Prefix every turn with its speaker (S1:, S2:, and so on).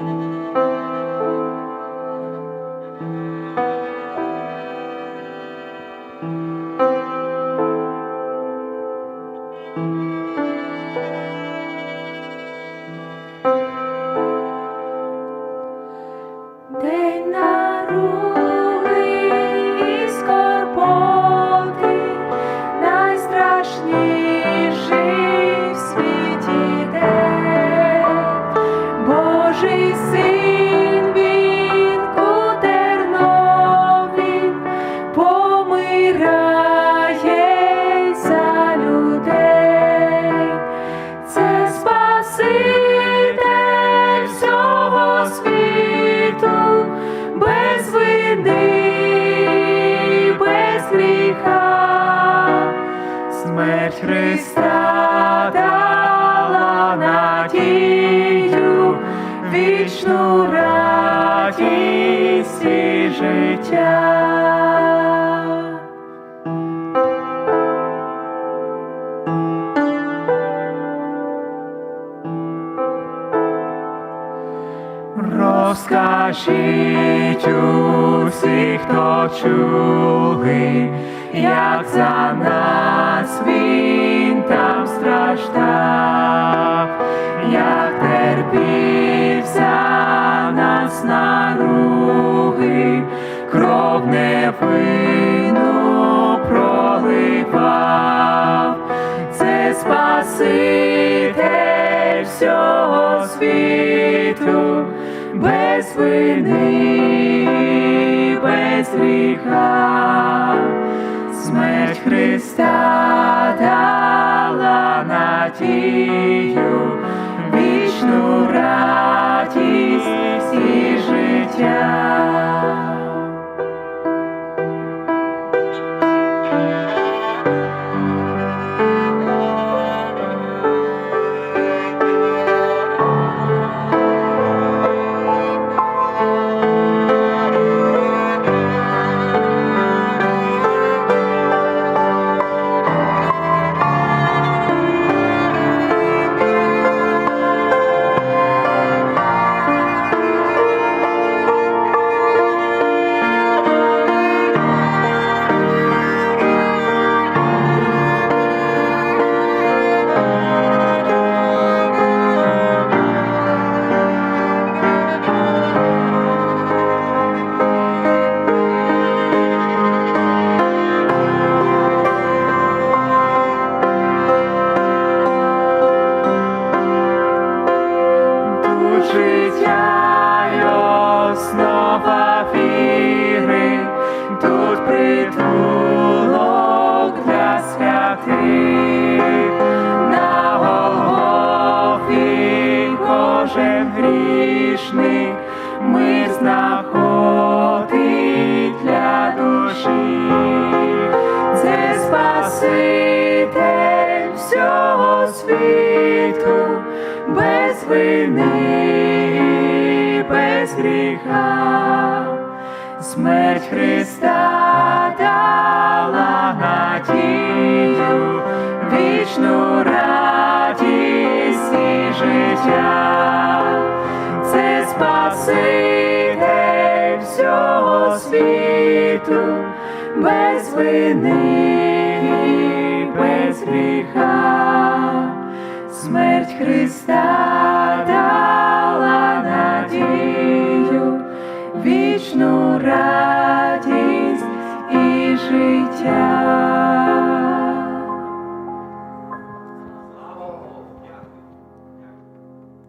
S1: Thank you. Смерть Христа дала надію, вічну радість і життя. Розкажіть усі, хто чули, як за нас він там страждав, як терпів за нас наруги, кров невинну проливав, це Спаситель без вини, без гріха, смерть Христа дала надію, вічну радість і життя. Основа віри, тут притулок для святих, на Голгофі кожен грішник ми знаходить для душі. Це Спаситель всього світу, без вини, без гріха, смерть Христа дала надію, вічну радість і життя. Це Спаситель всього світу, без вини, без гріха, смерть Христа життя.